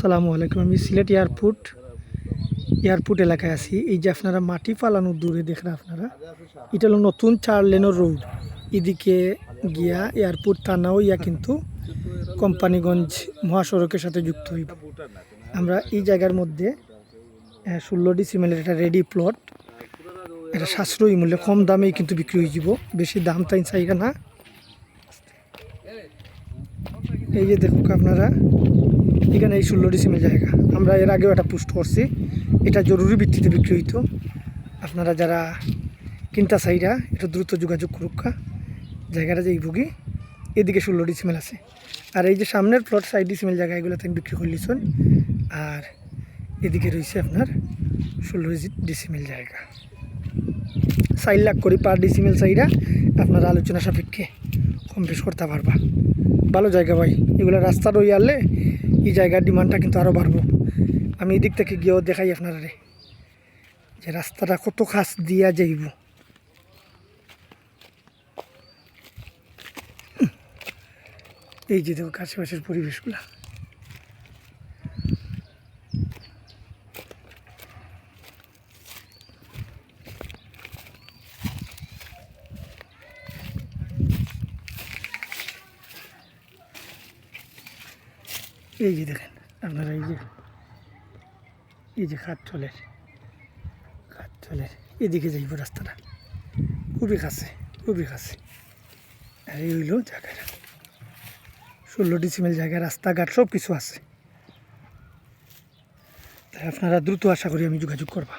আসসালামু আলাইকুম। আমি সিলেট এয়ারপোর্ট এয়ারপোর্ট এলাকায় আছি। এই যে আপনারা মাটি ফালানোর দূরে দেখেন আপনারা, এটা হলো নতুন চার লেনের রোড। এদিকে গিয়া এয়ারপোর্ট থানাও ইয়া কিন্তু কোম্পানিগঞ্জ মহাসড়কের সাথে যুক্ত হইব। আমরা এই জায়গার মধ্যে ষোলো ডিসিমেলের একটা রেডি প্লট। এটা সাশ্রয়ী মূল্যে কম দামেই কিন্তু বিক্রি হয়ে যাব। বেশি দাম তাই চাইগা না। এই যে দেখুক আপনারা এখানে এই ষোলো ডিসিমেল জায়গা। আমরা এর আগেও একটা পোস্ট করছি। এটা জরুরি ভিত্তিতে বিক্রি হইতো। আপনারা যারা কিনতা চাইরা এটা দ্রুত যোগাযোগ করুক জায়গাটা যে এই ভুগি, এদিকে ষোলো ডিসিমেল আছে। আর এই যে সামনের প্লট সাইড ডিসিমেল জায়গা এগুলো থেকে বিক্রি করলিছেন আর এদিকে রয়েছে আপনার ষোলো ডিসিমেল জায়গা। চার লাখ করি পার ডিসিমেল চাইরা আপনারা আলোচনা সাপেক্ষে কম বেশ করতে পারবা। ভালো জায়গা ভাই। এগুলো রাস্তা রই আনলে এই জায়গার ডিমান্ডটা কিন্তু আরও বাড়বো। আমি এদিক থেকে গিয়েও দেখাই আপনারা যে রাস্তাটা কত খাস দিয়া যাইব। এই যে দেখো আশেপাশের পরিবেশগুলা। এই যে দেখেন, আপনারা এই যে এই যে খাট চলের খাট চলের এদিকে যাইব রাস্তাটা, খুবই কাছে খুবই কাছে। আর এই হইল জায়গাটা ষোলো ডিসিমেল জায়গা, রাস্তাঘাট সব কিছু আছে। তাই আপনারা দ্রুত আশা করি আমি যোগাযোগ করবা।